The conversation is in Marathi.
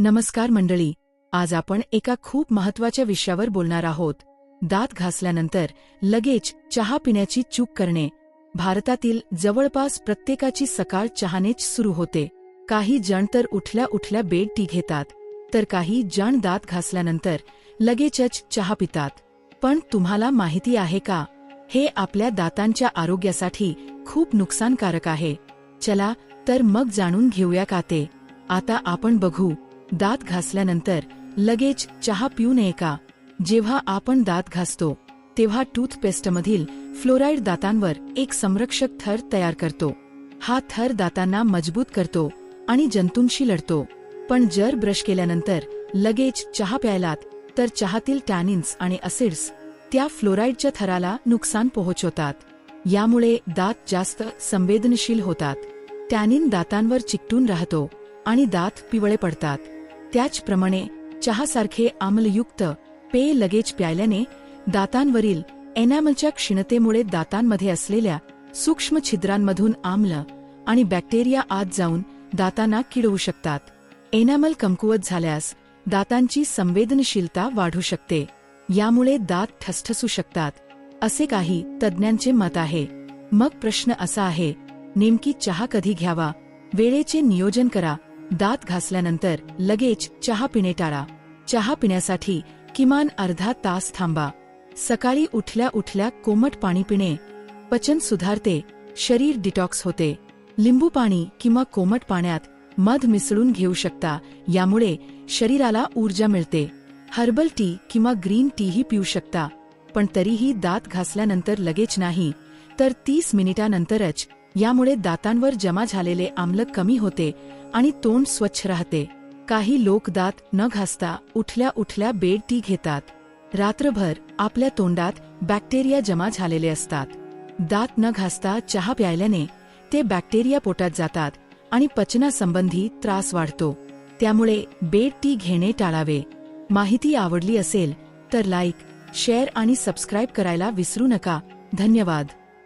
नमस्कार मंडळी आज आपण एका खूप महत्त्वाच्या विषयावर बोलणार आहोत. दात घासल्यानंतर लगेच चहा पिण्याची चूक करणे. भारतातील जवळपास प्रत्येकाची सकाळ चहानेच सुरू होते. काही जण तर उठल्या उठल्या बेड टी घेतात तर काही जण दात घासल्यानंतर लगेचच चहा पितात. पण तुम्हाला माहिती आहे का? हे आपल्या दातांच्या आरोग्यासाठी खूप नुकसानकारक आहे. चला तर मग जाणून घेऊया का ते? आता आपण बघू. दात घासल्यानंतर लगेच चहा पिऊ नये का? जेव्हा आपण दात घासतो तेव्हा टूथपेस्टमधील फ्लोराईड दातांवर एक संरक्षक थर तयार करतो. हा थर दातांना मजबूत करतो आणि जंतूंशी लढतो. पण जर ब्रश केल्यानंतर लगेच चहा प्यायलात तर चहातील टॅनिन्स आणि असिड्स त्या फ्लोराईडच्या थराला नुकसान पोहोचवतात. यामुळे दात जास्त संवेदनशील होतात. टॅनिन दातांवर चिकटून राहतो आणि दात पिवळे पडतात. त्याचप्रमाणे चहासारखे आम्लयुक्त पेय लगेच प्यायल्याने दातांवरील एनॅमलच्या क्षीणतेमुळे दातांमध्ये असलेल्या सूक्ष्म छिद्रांमधून आम्ल आणि बॅक्टेरिया आत जाऊन दातांना किडवू शकतात. एनॅमल कमकुवत झाल्यास दातांची संवेदनशीलता वाढू शकते. यामुळे दात ठसठसू शकतात. असे काही तज्ज्ञांचे मत आहे. मग प्रश्न असा आहे नेमकी चहा कधी घ्यावा? वेळेचे नियोजन करा. दात घासल्यानंतर लगेच चहा पिणे टाळा. चहा पिण्यासाठी किमान अर्धा तास थांबा. सकाळी उठल्या उठल्या कोमट पाणी पिणे. पचन सुधारते शरीर डिटॉक्स होते. लिंबू पाणी किंवा कोमट पाण्यात मध मिसळून घेऊ शकता यामुळे शरीराला ऊर्जा मिळते. हर्बल टी किंवा ग्रीन टीही पिऊ शकता पण तरीही दात घासल्यानंतर लगेच नाही तर तीस मिनिटानंतरच यामुळे दातांवर जमा झालेले आम्ल कमी होते आणि तोंड स्वच्छ राहते. काही लोक दात न घासता उठल्या उठल्या बेड टी घेतात. रात्रभर आपल्या तोंडात बॅक्टेरिया जमा झालेले असतात. दात न घासता चहा प्यायल्याने ते बॅक्टेरिया पोटात जातात आणि पचनासंबंधी त्रास वाढतो. त्यामुळे बेड टी घेणे टाळावे. माहिती आवडली असेल तर लाईक शेअर आणि सबस्क्राईब करायला विसरू नका. धन्यवाद.